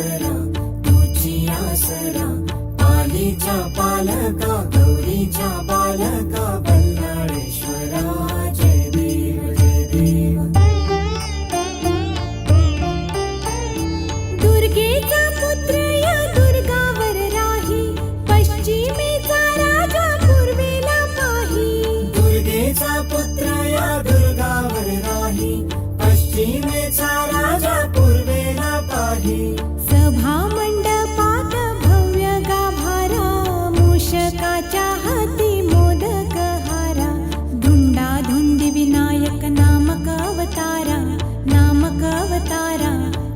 आसरा तुझी आसरा पालीच्या पालका गौरीच्या बालका सभा मंडपात भव्य गाभारा मूषकाच्या हाती मोदक हारा धुंडा धुंडी विनायक नामक अवतारा नामक अवतारा.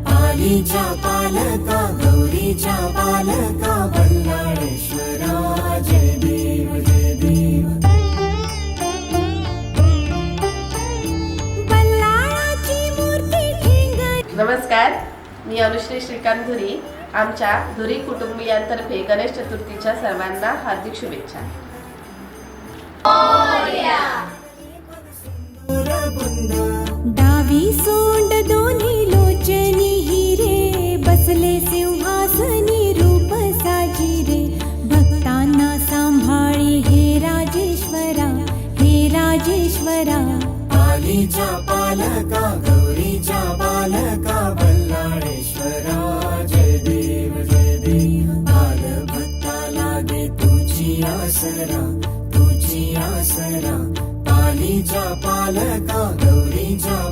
पालीच्या पालका गौरीच्या बालका बल्लाळेश्वरा जय देव जय देव. बल्लाळाची मूर्ती ठेंगण नमस्कार. मी अनुश्री श्रीकांत धुरी आमच्या धुरी कुटुंबियांतर्फे गणेश चतुर्थीच्या सर्वांना हार्दिक शुभेच्छा. डावी सोंड दोन्ही लोचनी हिरे बसले सिंहासनी रूप साजिरे. भक्तांना सांभाळी हे राजेश्वरा हे राजेश्वरा. पालीच्या पालका आसरा तुझी आसरा पालीच्या पालका गौरीच्या